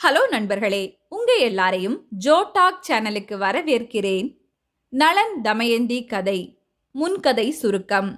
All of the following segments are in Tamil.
ஹலோ நண்பர்களே உங்க எல்லாரையும் ஜோ டாக் சேனலுக்கு வரவேற்கிறேன். நளன் தமயந்தி கதை முன்கதை சுருக்கம்.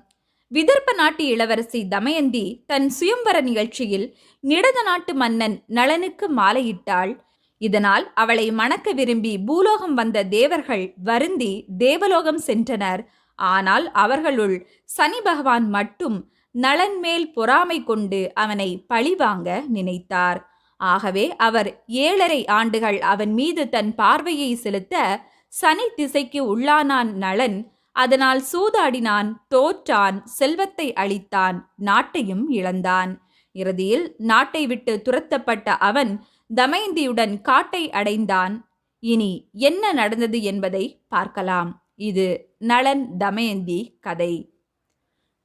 விதர்ப்ப நாட்டு இளவரசி தமயந்தி தன் சுயம்பர நிகழ்ச்சியில் நிடத நாட்டு மன்னன் நளனுக்கு மாலையிட்டாள். இதனால் அவளை மணக்க விரும்பி பூலோகம் வந்த தேவர்கள் வருந்தி தேவலோகம் சென்றனர். ஆனால் அவர்களுள் சனி பகவான் மட்டும் நளன் மேல் பொறாமை கொண்டு அவனை பழிவாங்க நினைத்தார். ஆகவே அவர் ஏழரை ஆண்டுகள் அவன் மீது தன் பார்வையை செலுத்த சனி திசைக்கு உள்ளானான் நளன். அதனால் சூதாடினான் தோற்றான் செல்வத்தை அளித்தான் நாட்டையும் இழந்தான். இறுதியில் நாட்டை விட்டு துரத்தப்பட்ட அவன் தமயந்தியுடன் காட்டை அடைந்தான். இனி என்ன நடந்தது என்பதை பார்க்கலாம். இது நளன் தமயந்தி கதை.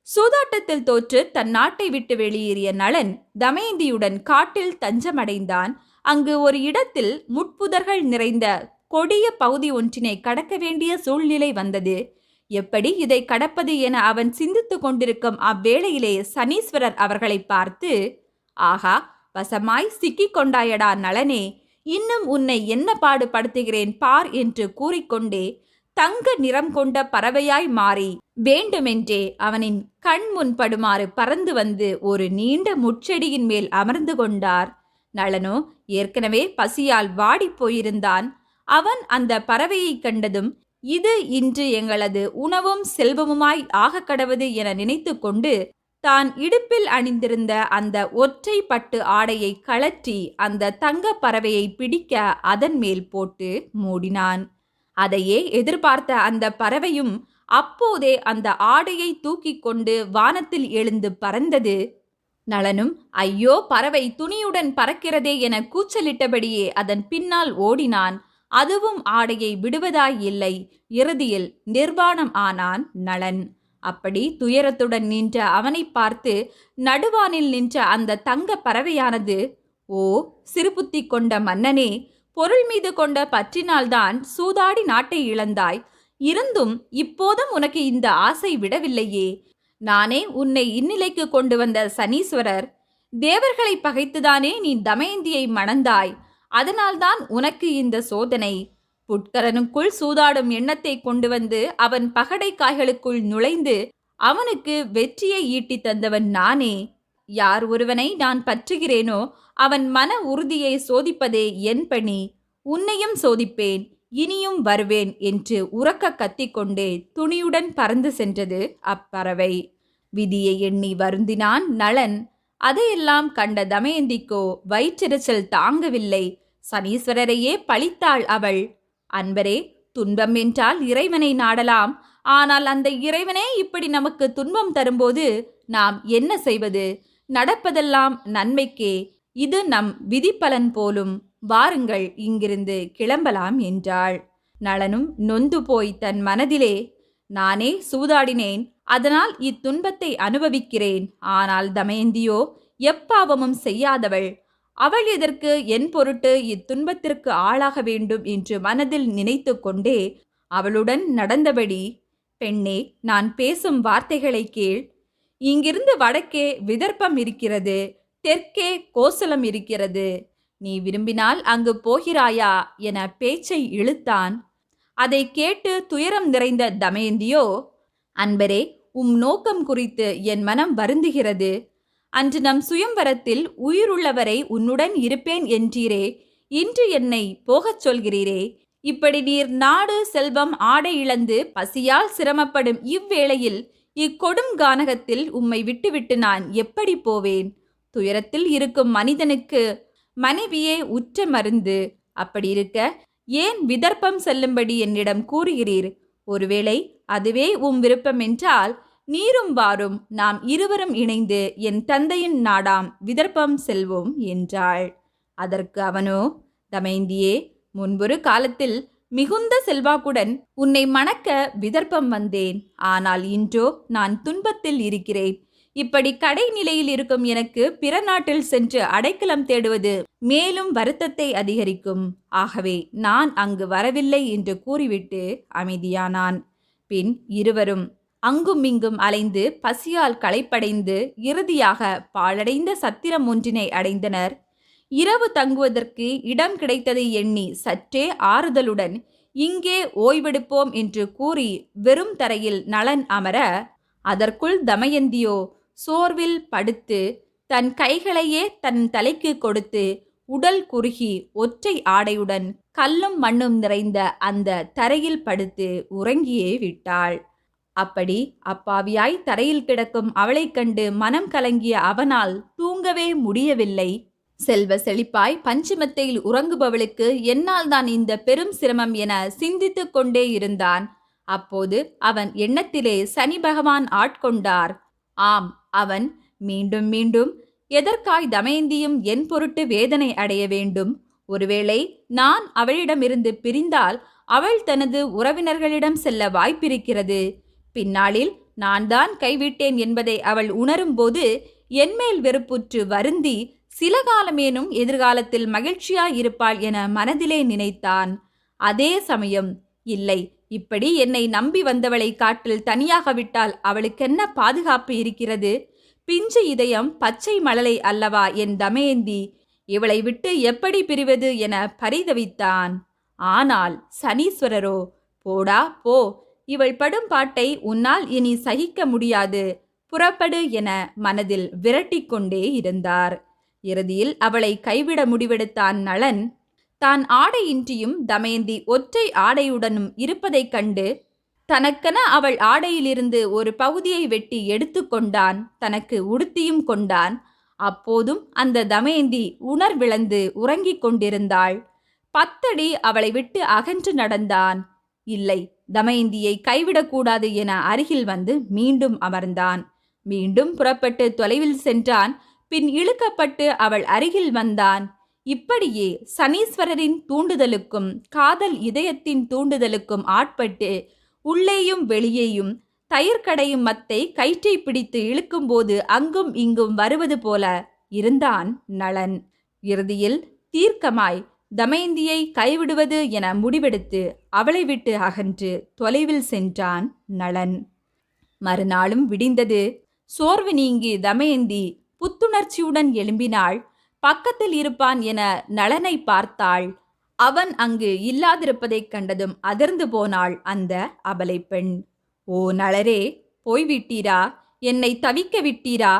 சூதாட்டத்தில் தோற்று தன் நாட்டை விட்டு வெளியேறிய நளன் தமயந்தியுடன் காட்டில் தஞ்சமடைந்தான். அங்கு ஒரு இடத்தில் முட்புதர்கள் நிறைந்த கொடிய பகுதி ஒன்றினை கடக்க வேண்டிய சூழ்நிலை வந்தது. எப்படி இதை கடப்பது என அவன் சிந்தித்துக் கொண்டிருக்கும் அவ்வேளையிலே சனீஸ்வரர் அவர்களை பார்த்து ஆகா வசமாய் சிக்கிக் கொண்டாயடா நளனே இன்னும் உன்னை என்ன பாடுபடுத்துகிறேன் பார் என்று கூறிக்கொண்டே தங்க நிறம் கொண்ட பறவையாய் மாறி வேண்டுமென்றே அவனின் கண் முன்படுமாறு பறந்து வந்து ஒரு நீண்ட முட்செடியின் மேல் அமர்ந்து கொண்டார். நளனோ ஏற்கனவே பசியால் வாடிப் போயிருந்தான். அவன் அந்த பறவையை கண்டதும் இது இன்று எங்களது உணவும் செல்வமுமாய் ஆகக் கடவது என நினைத்து கொண்டு தான் இடுப்பில் அணிந்திருந்த அந்த ஒற்றை பட்டு ஆடையை கழற்றி அந்த தங்க பறவையை பிடிக்க அதன் மேல் போட்டு மூடினான். அதையே எதிர்பார்த்த அந்த பறவையும் அப்போதே அந்த ஆடையை தூக்கி கொண்டு வானத்தில் எழுந்து பறந்தது. நளனும் ஐயோ பறவை துணியுடன் பறக்கிறதே என கூச்சலிட்டபடியே அதன் பின்னால் ஓடினான். அதுவும் ஆடையை விடுவதாய் இல்லை. இறுதியில் நிர்வாணம் ஆனான் நளன். அப்படி துயரத்துடன் நின்ற அவனை பார்த்து நடுவானில் நின்ற அந்த தங்க பறவையானது ஓ சிறுபுத்தி கொண்ட மன்னனே பொருள் மீது கொண்ட பற்றினால்தான் சூதாடி நாட்டை இழந்தாய். இருந்தும் இப்போதும் உனக்கு இந்த ஆசை விடவில்லையே. நானே உன்னை இந்நிலைக்கு கொண்டு வந்த சனீஸ்வரர். தேவர்களை பகைத்துதானே நீ தமயந்தியை மணந்தாய். அதனால்தான் உனக்கு இந்த சோதனை. புட்கரனுக்குள் சூதாடும் எண்ணத்தை கொண்டு வந்து அவன் பகடை காய்களுக்குள் நுழைந்து அவனுக்கு வெற்றியை ஈட்டி தந்தவன் நானே. யார் ஒருவனை நான் பற்றுகிறேனோ அவன் மன உறுதியை சோதிப்பதே என் பணி. உன்னையும் சோதிப்பேன் இனியும் வருவேன் என்று உறக்க கத்திக்கொண்டே துணியுடன் பறந்து சென்றது அப்பறவை. விதியை எண்ணி வருந்தினான் நளன். அதையெல்லாம் கண்ட தமயந்திக்கோ வயிற்றெரிச்சல் தாங்கவில்லை. சனீஸ்வரரையே பழித்தாள் அவள். அன்பரே துன்பம் என்றால் இறைவனை நாடலாம். ஆனால் அந்த இறைவனே இப்படி நமக்கு துன்பம் தரும்போது நாம் என்ன செய்வது? நடப்பதெல்லாம் நன்மைக்கே. இது நம் விதிப்பலன் போலும் வாருங்கள் இங்கிருந்து கிளம்பலாம் என்றாள். நளனும் நொந்து போய் தன் மனதிலே நானே சூதாடினேன் அதனால் இத்துன்பத்தை அனுபவிக்கிறேன். ஆனால் தமயந்தியோ எப்பாவமும் செய்யாதவள். அவள் எதற்கு என் பொருட்டு இத்துன்பத்திற்கு ஆளாக வேண்டும் என்று மனதில் நினைத்து கொண்டே அவளுடன் நடந்தபடி பெண்ணே நான் பேசும் வார்த்தைகளை கேள். இங்கிருந்து வடக்கே விதர்ப்பம் இருக்கிறது. தெற்கே கோசலம் இருக்கிறது. நீ விரும்பினால் அங்கு போகிறாயா என பேச்சை இழுத்தான். அதை கேட்டு துயரம் நிறைந்த தமயந்தியோ அன்பரே உம் நோக்கம் குறித்து என் மனம் வருந்துகிறது. அன்று நம் சுயம்வரத்தில் உயிருள்ளவரை உன்னுடன் இருப்பேன் என்றீரே இன்று என்னை போகச் சொல்கிறீரே. இப்படி நீர் நாடு செல்வம் ஆடை இழந்து பசியால் சிரமப்படும் இவ்வேளையில் இக்கொடும் கானகத்தில் உம்மை விட்டுவிட்டு நான் எப்படி போவேன்? துயரத்தில் இருக்கும் மனிதனுக்கு மனைவியே உற்ற மருந்து. அப்படி இருக்க ஏன் விதர்ப்பம் செல்லும்படி என்னிடம் கூறுகிறீர்? ஒருவேளை அதுவே உம் விருப்பம் என்றால் நீரும் வாரும் நாம் இருவரும் இணைந்து என் தந்தையின் நாடாம் விதர்ப்பம் செல்வோம் என்றாள். அதற்கு அவனோ தமைந்தியே முன்பொரு காலத்தில் மிகுந்த செல்வாக்குடன் உன்னை மணக்க விதர்ப்பம் வந்தேன். ஆனால் இன்றோ நான் துன்பத்தில் இருக்கிறேன். இப்படி கடை நிலையில் இருக்கும் எனக்கு பிற நாட்டில் சென்று அடைக்கலம் தேடுவது மேலும் வருத்தத்தை அதிகரிக்கும். ஆகவே நான் அங்கு வரவில்லை என்று கூறிவிட்டு அமைதியானான். பின் இருவரும் அங்கும் இங்கும் அலைந்து பசியால் களைப்படைந்து இறுதியாக பாழடைந்த சத்திரம் ஒன்றினை அடைந்தனர். இரவு தங்குவதற்கு இடம் கிடைத்ததை எண்ணி சற்றே ஆறுதலுடன் இங்கே ஓய்வெடுப்போம் என்று கூறி வெறும் தரையில் நலன் அமர அதற்குள் தமயந்தியோ சோர்வில் படுத்து தன் கைகளையே தன் தலைக்கு கொடுத்து உடல் குறுகி ஒற்றை ஆடையுடன் கல்லும் மண்ணும் நிறைந்த அந்த தரையில் படுத்து உறங்கியே விட்டாள். அப்படி அப்பாவியாய் தரையில் கிடக்கும் அவளைக் கண்டு மனம் கலங்கிய அவனால் தூங்கவே முடியவில்லை. செல்வ செழிப்பாய் பஞ்சுமத்தையில் உறங்குபவளுக்கு என்னால் தான் இந்த பெரும் சிரமம் என சிந்தித்து கொண்டே இருந்தான். அப்போது அவன் எண்ணத்திலே சனி பகவான் ஆட்கொண்டார். ஆம் அவன் மீண்டும் மீண்டும் எதற்காய் தமயந்தியும் என் பொருட்டு வேதனை அடைய வேண்டும்? ஒருவேளை நான் அவளிடமிருந்து பிரிந்தால் அவள் தனது உறவினர்களிடம் செல்ல வாய்ப்பிருக்கிறது. பின்னாளில் நான் தான் கைவிட்டேன் என்பதை அவள் உணரும்போது என்மேல் வெறுப்புற்று வருந்தி சில காலமேனும் எதிர்காலத்தில் மகிழ்ச்சியாயிருப்பாள் என மனதிலே நினைத்தான். அதே சமயம் இல்லை இப்படி என்னை நம்பி வந்தவளை காட்டில் தனியாக விட்டால் அவளுக்கென்ன பாதுகாப்பு இருக்கிறது? பிஞ்சு இதயம் பச்சை மலலை அல்லவா என் தமயந்தி? இவளை விட்டு எப்படி பிரிவது என பரிதவித்தான். ஆனால் சனீஸ்வரரோ போடா போ. இவள் படும் பாட்டை உன்னால் இனி சகிக்க முடியாது. புறப்படு என மனதில் விரட்டிக் கொண்டே இருந்தார். இறுதியில் அவளை கைவிட முடிவெடுத்தான் நளன். தான் ஆடையின்றியும் தமயந்தி ஒற்றை ஆடையுடனும் இருப்பதைக் கண்டு தனக்கென அவள் ஆடையிலிருந்து ஒரு பகுதியை வெட்டி எடுத்துக்கொண்டான் தனக்கு உடுத்தியும் கொண்டான். அப்போதும் அந்த தமயந்தி உணர்விழந்து உறங்கிக் கொண்டிருந்தாள். பத்தடி அவளை விட்டு அகன்று நடந்தான். இல்லை தமயந்தியை கைவிடக்கூடாது என அருகில் வந்து மீண்டும் அமர்ந்தான். மீண்டும் புறப்பட்டு தொலைவில் சென்றான். பின் இழுக்கப்பட்டு அவள் அருகில் வந்தான். இப்படியே சனீஸ்வரரின் தூண்டுதலுக்கும் காதல் இதயத்தின் தூண்டுதலுக்கும் ஆட்பட்டு உள்ளேயும் வெளியேயும் தயிர்கடையும் மத்தை கயிற்றை பிடித்து இழுக்கும்போது அங்கும் இங்கும் வருவது போல இருந்தான் நளன். இறுதியில் தீர்க்கமாய் தமயந்தியை கைவிடுவது என முடிவெடுத்து அவளை விட்டு அகன்று தொலைவில் சென்றான் நளன். மறுநாளும் விடிந்தது. சோர்வு நீங்கி தமயந்தி புத்துணர்ச்சியுடன் எழும்பினாள். பக்கத்தில் இருப்பான் என நளனை பார்த்தாள். அவன் அங்கு இல்லாதிருப்பதைக் கண்டதும் அதிர்ந்து போனாள் அந்த அபலை பெண். ஓ நளரே போய்விட்டீரா? என்னை தவிக்க விட்டீரா?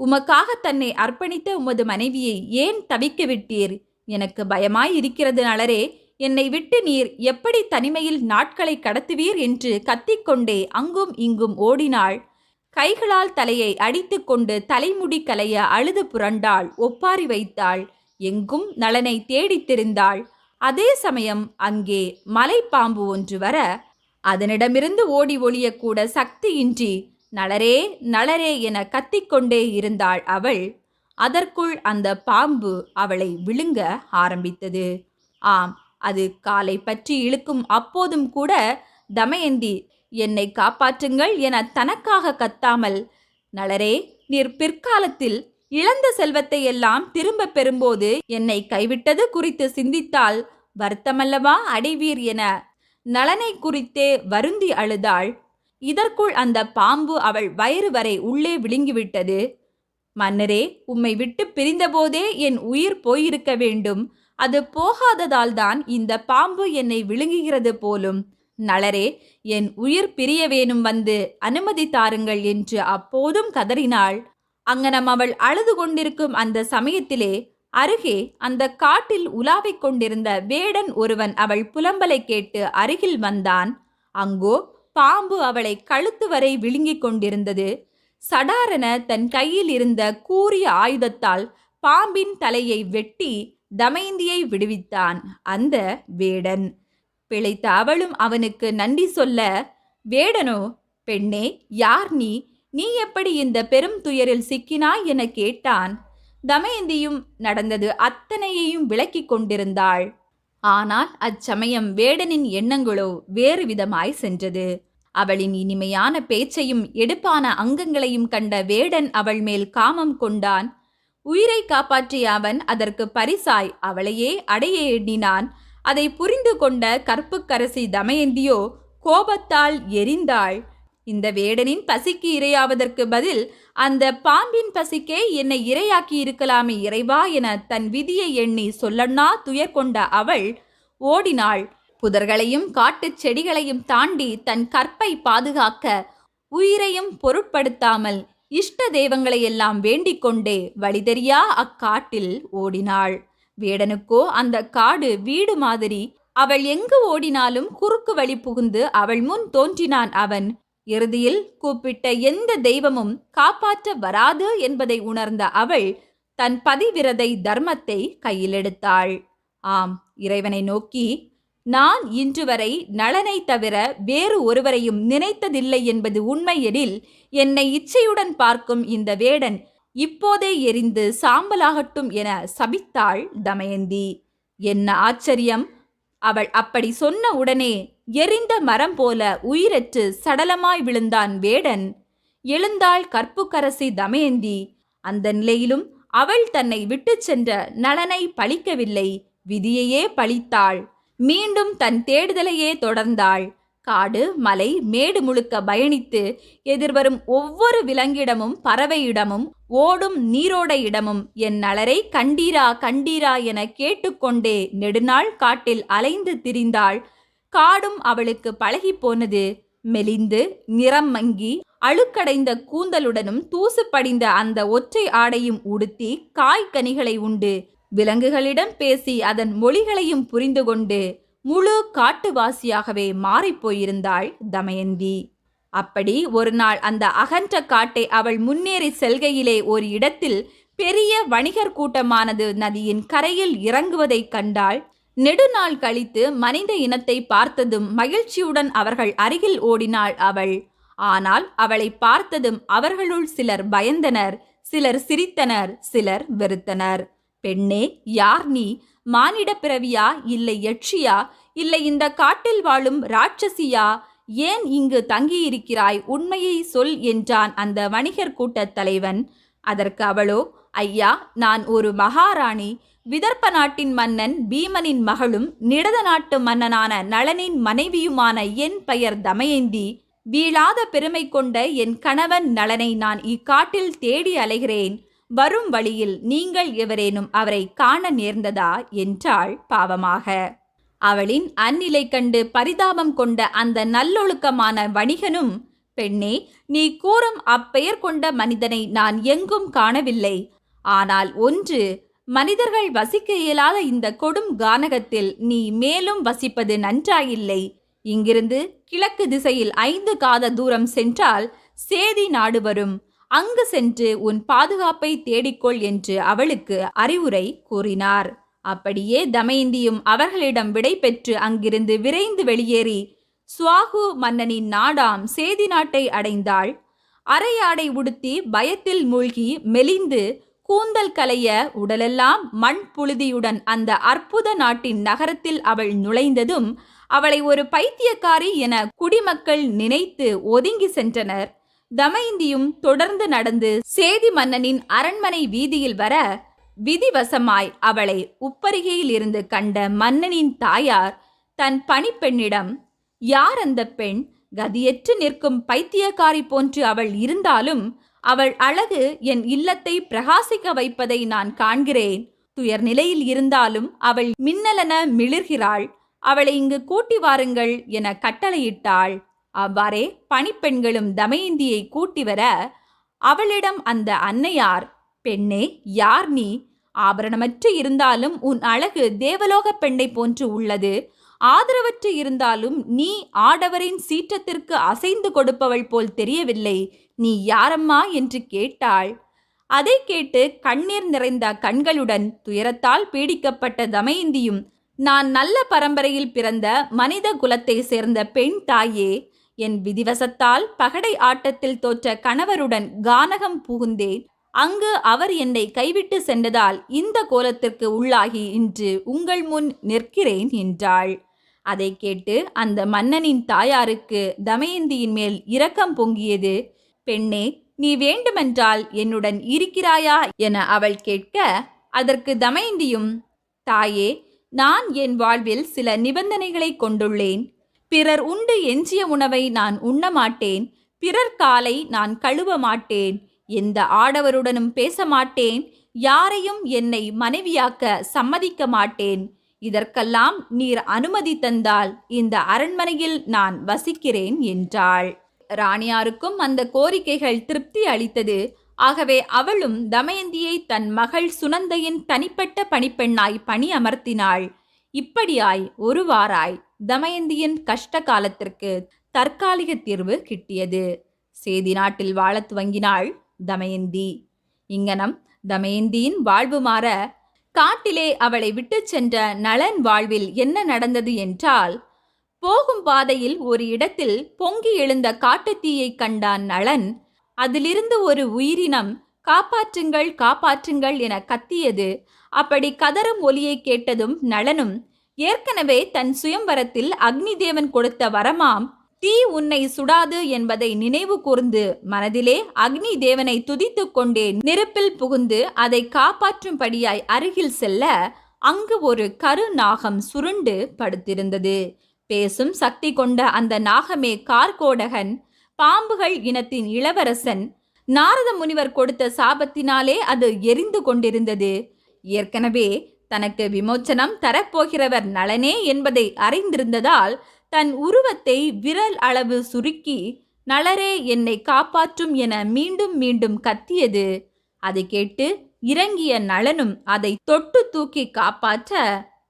உமக்காக தன்னை அர்ப்பணித்த உமது மனைவியை ஏன் தவிக்க விட்டீர்? எனக்கு பயமாய் இருக்கிறது நளரே என்னை விட்டு நீர் எப்படி தனிமையில் நாட்களை கடத்துவீர்? என்று கத்திக்கொண்டே அங்கும் இங்கும் ஓடினாள். கைகளால் தலையை அடித்துக்கொண்டு தலைமுடி கலைய அழுது புரண்டாள். ஒப்பாரி வைத்தாள். எங்கும் நலனை தேடித் திரிந்தாள் அதே சமயம் அங்கே மலைப்பாம்பு ஒன்று வர அதனிடமிருந்து ஓடி ஒளியக்கூட சக்தியின்றி நளரே நளரே என கத்திக்கொண்டே இருந்தாள் அவள். அதற்குள் அந்த பாம்பு அவளை விழுங்க ஆரம்பித்தது. ஆம் அது காலை பற்றி இழுக்கும் அப்போதும் கூட தமயந்தி என்னை காப்பாற்றுங்கள் என தனக்காக கத்தாமல். நளரே நீர் பிற்காலத்தில் இழந்த செல்வத்தை எல்லாம் திரும்ப பெறும்போது என்னை கைவிட்டது குறித்து சிந்தித்தால் வருத்தமல்லவா அடைவீர் என. நலனை குறித்தே வருந்தி அழுதாள். இதற்குள் அந்த பாம்பு அவள் வயிறு வரை உள்ளே விழுங்கிவிட்டது. மன்னரே உம்மை விட்டு பிரிந்தபோதே என் உயிர் போயிருக்க வேண்டும். அது போகாததால்தான் இந்த பாம்பு என்னை விழுங்குகிறது போலும். நளரே என் உயிர் பிரிய வேணும் வந்து அனுமதி தாருங்கள் என்று அப்போதும் கதறினாள். அங்கனம் அவள் அழுது கொண்டிருக்கும் அந்த சமயத்திலே அருகே அந்த காட்டில் உலாவிக் கொண்டிருந்த வேடன் ஒருவன் அவள் புலம்பலை கேட்டு அருகில் வந்தான். அங்கோ பாம்பு அவளை கழுத்து வரை விழுங்கிக் கொண்டிருந்தது. சடாரென தன் கையில் இருந்த கூறிய ஆயுதத்தால் பாம்பின் தலையை வெட்டி தமயந்தியை விடுவித்தான். அந்த வேடன் பிழைத்த அவளும் அவனுக்கு நன்றி சொல்ல வேடனோ பெண்ணே யார் நீ? நீ எப்படி இந்த பெரும் துயரில் சிக்கினாய்? என கேட்டான். தமயந்தியும் நடந்தது அத்தனையையும் விளக்கிக் கொண்டிருந்தாள். ஆனால் அச்சமயம் வேடனின் எண்ணங்களோ வேறு விதமாய் சென்றது. அவளின் இனிமையான பேச்சையும் எடுப்பான அங்கங்களையும் கண்ட வேடன் அவள் மேல் காமம் கொண்டான். உயிரை காப்பாற்றிய அவன் அதற்கு பரிசாய் அவளையே அடைய எண்ணினான். அதை புரிந்து கொண்ட கற்புக்கரசி தமயந்தியோ கோபத்தால் எரிந்தாள். இந்த வேடனின் பசிக்கு இரையாவதற்கு பதில் அந்த பாம்பின் பசிக்கே என்னை இரையாக்கி இருக்கலாமே இறைவா என தன் விதியை எண்ணி சொல்லண்ணா துயர் கொண்ட அவள் ஓடினாள். புதர்களையும் காட்டுச் செடிகளையும் தாண்டி தன் கற்பை பாதுகாக்க உயிரையும் பொருட்படுத்தாமல் இஷ்ட தெய்வங்களை எல்லாம் வேண்டிக் கொண்டே வழிதெரியா அக்காட்டில் ஓடினாள். வேடனுக்கோ அந்த காடு வீடு மாதிரி அவள் எங்கு ஓடினாலும் குறுக்கு வழி புகுந்து அவள் முன் தோன்றினான் அவன். இறுதியில் கூப்பிட்ட எந்த தெய்வமும் காப்பாற்ற வராது என்பதை உணர்ந்த அவள் தன் பதிவிரதை தர்மத்தை கையில் ஆம் இறைவனை நோக்கி நான் இன்று வரை நலனை தவிர வேறு ஒருவரையும் நினைத்ததில்லை என்பது உண்மையெனில் என்னை இச்சையுடன் பார்க்கும் இந்த வேடன் இப்போதே எரிந்து சாம்பலாகட்டும் என சபித்தாள் தமயந்தி. என்ன ஆச்சரியம்! அவள் அப்படி சொன்ன உடனே எரிந்த மரம் போல உயிரற்று சடலமாய் விழுந்தான் வேடன். எழுந்தாள் கற்புக்கரசி தமயந்தி. அந்த நிலையிலும் அவள் தன்னை விட்டுச் சென்ற நலனை பழிக்கவில்லை விதியையே பழித்தாள். மீண்டும் தன் தேடுதலையே தொடர்ந்தாள். காடு மலை மேடு முழுக்க பயணித்து எதிர்வரும் ஒவ்வொரு விலங்கிடமும் பறவையிடமும் ஓடும் நீரோட இடமும் என் நலரை கண்டீரா கண்டீரா என கேட்டுக்கொண்டே நெடுநாள் காட்டில் அலைந்து திரிந்தாள். காடும் அவளுக்கு பழகி போனது. மெலிந்து நிறம் மங்கி அழுக்கடைந்த கூந்தலுடனும் தூசு படிந்த அந்த ஒற்றை ஆடையும் உடுத்தி காய்கனிகளை உண்டு. விலங்குகளிடம் பேசி அதன் மொழிகளையும் புரிந்து கொண்டு முழு காட்டுவாசியாகவே மாறிப்போயிருந்தாள் தமயந்தி. அப்படி ஒரு நாள் அந்த அகன்ற காட்டை அவள் முன்னேறி செல்கையிலே ஒரு இடத்தில் பெரிய வணிகர் கூட்டமானது நதியின் கரையில் இறங்குவதைக் கண்டாள். நெடுநாள் கழித்து மனித இனத்தை பார்த்ததும் மகிழ்ச்சியுடன் அவர்கள் அருகில் ஓடினாள் அவள். ஆனால் அவளை பார்த்ததும் அவர்களுள் சிலர் பயந்தனர் சிலர் சிரித்தனர் சிலர் வெறுத்தனர். பெண்ணே யார் நீ? மானிட பிறவியா இல்லை யட்சியா? இல்லை இந்த காட்டில் வாழும் ராட்சசியா? ஏன் இங்கு தங்கியிருக்கிறாய்? உண்மையை சொல் என்றான் அந்த வணிகர் கூட்டத் தலைவன். அதற்கு அவளோ ஐயா நான் ஒரு மகாராணி. விதர்ப்ப நாட்டின் மன்னன் பீமனின் மகளும் நிடத நாட்டு மன்னனான நளனின் மனைவியுமான என் பெயர் தமயந்தி. வீழாத பெருமை கொண்ட என் கணவன் நலனை நான் இக்காட்டில் தேடி அலைகிறேன். வரும் வழியில் நீங்கள் எவரேனும் அவரை காண நேர்ந்ததா? என்றாள் பாவமாக. அவளின் அந்நிலை கண்டு பரிதாபம் கொண்ட அந்த நல்லொழுக்கமான வணிகனும் பெண்ணே நீ கூறும் அப்பெயர் கொண்ட மனிதனை நான் எங்கும் காணவில்லை. ஆனால் ஒன்று மனிதர்கள் வசிக்க இயலாத இந்த கொடும் கானகத்தில் நீ மேலும் வசிப்பது நன்றாயில்லை. இங்கிருந்து கிழக்கு திசையில் ஐந்து காத தூரம் சென்றால் சேதி நாடு வரும் அங்கு சென்று உன் பாதுகாப்பை தேடிக்கொள் என்று அவளுக்கு அறிவுரை கூறினார். அப்படியே தமயந்தியும் அவர்களிடம் விடை பெற்று அங்கிருந்து விரைந்து வெளியேறி சுவாகு மன்னனின் நாடாம் சேதி நாட்டை அடைந்தாள். அரையாடை உடுத்தி பயத்தில் மூழ்கி மெலிந்து கூந்தல் கலைய உடலெல்லாம் மண் புழுதியுடன் அந்த அற்புத நாட்டின் நகரத்தில் அவள் நுழைந்ததும் அவளை ஒரு பைத்தியக்காரி என குடிமக்கள் நினைத்து ஒதுங்கி சென்றனர். தமயந்தியும் தொடர்ந்து நடந்து சேதி மன்னனின் அரண்மனை வீதியில் வர விதிவசமாய் அவளை உப்பரிகையில் இருந்து கண்ட மன்னனின் தாயார் தன் பணிப்பெண்ணிடம் யார் அந்த பெண்? கதியற்று நிற்கும் பைத்தியக்காரி போன்று அவள் இருந்தாலும் அவள் அழகு என் இல்லத்தை பிரகாசிக்க வைப்பதை நான் காண்கிறேன். துயர் நிலையில் இருந்தாலும் அவள் மின்னலென மிளிர்கிறாள். அவளை இங்கு கூட்டி வாருங்கள் என கட்டளையிட்டாள். அவ்வாறே பணிப்பெண்களும் தமயந்தியை கூட்டி வர அவளிடம் அந்த அன்னையார் பெண்ணே யார் நீ? ஆபரணமற்று இருந்தாலும் உன் அழகு தேவலோக பெண்ணை போன்று உள்ளது. ஆதரவற்று இருந்தாலும் நீ ஆடவரின் சீற்றத்திற்கு அசைந்து கொடுப்பவள் போல் தெரியவில்லை. நீ யாரம்மா? என்று கேட்டாள். அதை கேட்டு கண்ணீர் நிறைந்த கண்களுடன் துயரத்தால் பீடிக்கப்பட்ட தமயந்தியும் நான் நல்ல பரம்பரையில் பிறந்த மனித குலத்தை சேர்ந்த பெண் தாயே என் விதிவசத்தால் பகடை ஆட்டத்தில் தோற்ற கணவருடன் கானகம் புகுந்தேன். அங்கு அவர் என்னை கைவிட்டு சென்றதால் இந்த கோலத்திற்கு உள்ளாகி இன்று உங்கள் முன் நிற்கிறேன் என்றாள். அதை கேட்டு அந்த மன்னனின் தாயாருக்கு தமயந்தியின் மேல் இரக்கம் பொங்கியது. பெண்ணே நீ வேண்டுமென்றால் என்னுடன் இருக்கிறாயா? என அவள் கேட்க அதற்கு தமயந்தியும் தாயே நான் என் வாழ்வில் சில நிபந்தனைகளை கொண்டுள்ளேன். பிறர் உண்டு எஞ்சிய உணவை நான் உண்ண மாட்டேன் பிறர் காலை நான் கழுவ மாட்டேன் எந்த ஆடவருடனும் பேச மாட்டேன் யாரையும் என்னை மனைவியாக்க சம்மதிக்க மாட்டேன் இதற்கெல்லாம் நீர் அனுமதி தந்தால் இந்த அரண்மனையில் நான் வசிக்கிறேன் என்றாள். ராணியாருக்கும் அந்த கோரிக்கைகள் திருப்தி அளித்தது. ஆகவே அவளும் தமயந்தியை தன் மகள் சுனந்தையின் தனிப்பட்ட பணிப்பெண்ணாய் பணி அமர்த்தினாள் இப்படியாய் ஒருவாராய் தமயந்தியின் கஷ்ட காலத்திற்கு தற்காலிக தீர்வு கிட்டியது. சேதி நாட்டில் வாழத் துவங்கினாள் தமயந்தி. இங்கனம் தமயந்தியின் வாழ்வு மாற காட்டிலே அவளை விட்டுச் சென்ற நலன் வாழ்வில் என்ன நடந்தது என்றால் போகும் பாதையில் ஒரு இடத்தில் பொங்கி எழுந்த காட்டுத்தீயை கண்டான் நளன். அதிலிருந்து ஒரு உயிரினம் காப்பாற்றுங்கள் காப்பாற்றுங்கள் என கத்தியது. அப்படி கதறும் ஒலியை கேட்டதும் நளனும் ஏற்கனவே தன் சுயம்வரத்தில் அக்னி தேவன் கொடுத்த வரமாம் தீ உன்னை சுடாது என்பதை நினைவு கூர்ந்து மனதிலே அக்னி தேவனை துதித்து கொண்டே நெருப்பில் புகுந்து அதை காப்பாற்றும்படியாய் அருகில் செல்ல அங்கு ஒரு கரு நாகம் சுருண்டு படுத்திருந்தது. பேசும் சக்தி கொண்ட அந்த நாகமே கார்கோடகன் பாம்புகள் இனத்தின் இளவரசன் நாரத முனிவர் கொடுத்த சாபத்தினாலே அது எரிந்து கொண்டிருந்தது. ஏற்கனவே தனக்கு விமோச்சனம் தரப்போகிறவர் நளனே என்பதை அறிந்திருந்ததால் தன் உருவத்தை விரல் அளவு சுருக்கி நளரே என்னை காப்பாற்றும் என மீண்டும் மீண்டும் கத்தியது. அதை கேட்டு இறங்கிய நளனும் அதை தொட்டு தூக்கி காப்பாற்ற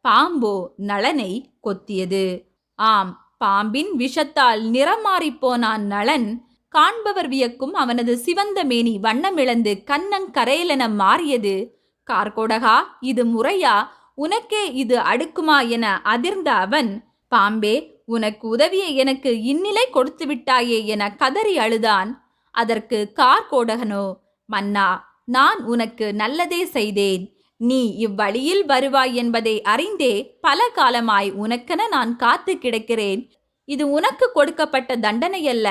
பாம்போ நளனை கொத்தியது. ஆம் பாம்பின் விஷத்தால் நிறமாறிப் போனான் நளன் காண்பவர் வியக்கும் அவனது சிவந்த மேனி வண்ணமிழந்து கண்ணங்கரையலென மாறியது. கார்கோடகா இது முறையா? உனக்கே இது அடுக்குமா என அதிர்ந்த அவன் பாம்பே உனக்கு உதவிய எனக்கு இந்நிலை கொடுத்து விட்டாயே என கதறி அழுதான். அதற்கு கார்கோடகனோ மன்னா நான் உனக்கு நல்லதே செய்தேன். நீ இவ்வழியில் வருவாய் என்பதை அறிந்தே பல காலமாய் உனக்கென நான் காத்து கிடக்கிறேன். இது உனக்கு கொடுக்கப்பட்ட தண்டனையல்ல.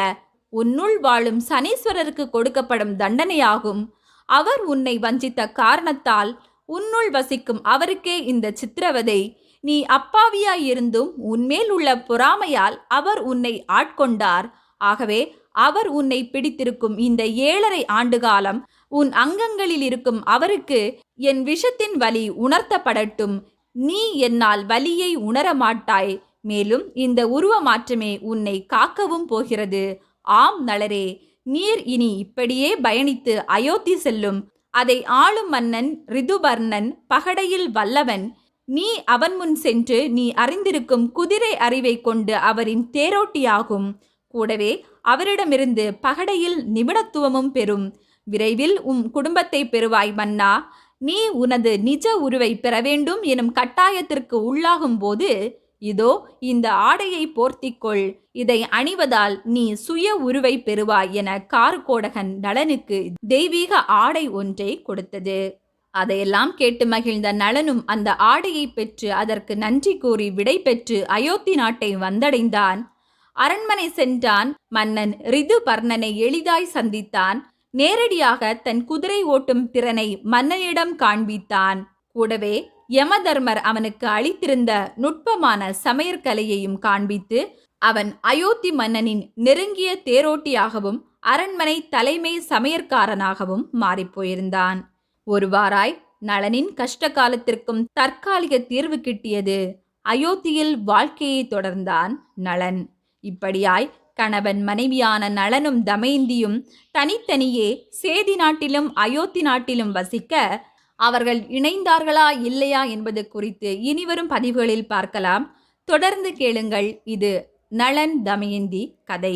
உன்னுள் வாழும் சனீஸ்வரருக்கு கொடுக்கப்படும் தண்டனையாகும். அவர் உன்னை வஞ்சித்த காரணத்தால் உன்னுள் வசிக்கும் அவருக்கே இந்த சித்திரவதை. நீ அப்பாவியாயிருந்தும் உன்மேல் உள்ள பொறாமையால் அவர் உன்னை ஆட்கொண்டார். ஆகவே அவர் உன்னை பிடித்திருக்கும் இந்த ஏழரை ஆண்டுகாலம் உன் அங்கங்களில் இருக்கும் அவருக்கு என் விஷத்தின் வலி உணர்த்தப்படட்டும். நீ என்னால் வலியை உணர மாட்டாய் மேலும் இந்த உருவ மாற்றமே உன்னை காக்கவும் போகிறது. ஆம் நளரே நீர் இனி இப்படியே பயணித்து அயோத்தி செல்லும். அதை ஆளும் மன்னன் ரிதுபர்ணன் பகடையில் வல்லவன். நீ அவன் முன் சென்று நீ அறிந்திருக்கும் குதிரை அறிவை கொண்டு அவரின் தேரோட்டியாகும். கூடவே அவரிடமிருந்து பகடையில் நிபுணத்துவமும் பெறும். விரைவில் உம் குடும்பத்தை பெறுவாய் மன்னா. நீ உனது நிஜ உருவை பெற வேண்டும் எனும் கட்டாயத்திற்கு உள்ளாகும் போது இதோ இந்த ஆடையை போர்த்திக்கொள். இதை அணிவதால் நீ சுய உருவை பெறுவாய் என கார்கோடகன் நளனுக்கு தெய்வீக ஆடை ஒன்றை கொடுத்தது. அதையெல்லாம் கேட்டு மகிழ்ந்த நளனும் அந்த ஆடையை பெற்று அதற்கு நன்றி கூறி விடை பெற்று அயோத்தி நாட்டை வந்தடைந்தான். அரண்மனை சென்றான். மன்னன் ரிது பர்ணனை எளிதாய் சந்தித்தான். நேரடியாக தன் குதிரை ஓட்டும் திறனை மன்னனிடம் காண்பித்தான். கூடவே யமதர்மர் அவனுக்கு அளித்திருந்த நுட்பமான சமையற்கலையையும் காண்பித்து அவன் அயோத்தி மன்னனின் நெருங்கிய தேரோட்டியாகவும் அரண்மனை தலைமை சமையற்காரனாகவும் மாறிப்போயிருந்தான் ஒருவாராய் நளனின் கஷ்ட காலத்திற்கும் தற்காலிக தீர்வு கிட்டியது அயோத்தியில் வாழ்க்கையை தொடர்ந்தான் நளன். இப்படியாய் கணவன் மனைவியான நளனும் தமயந்தியும் தனித்தனியே சேதி நாட்டிலும் அயோத்தி நாட்டிலும் வசிக்க அவர்கள் இணைந்தார்களா இல்லையா என்பது குறித்து இனிவரும் பதிவுகளில் பார்க்கலாம். தொடர்ந்து கேளுங்கள். இது நளன் தமயந்தி கதை.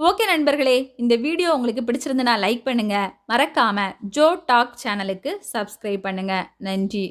ஓகே நண்பர்களே இந்த வீடியோ உங்களுக்கு பிடிச்சிருந்தனா லைக் பண்ணுங்கள் மறக்காமல் ஜோ டாக் சேனலுக்கு சப்ஸ்கிரைப் பண்ணுங்கள் நன்றி.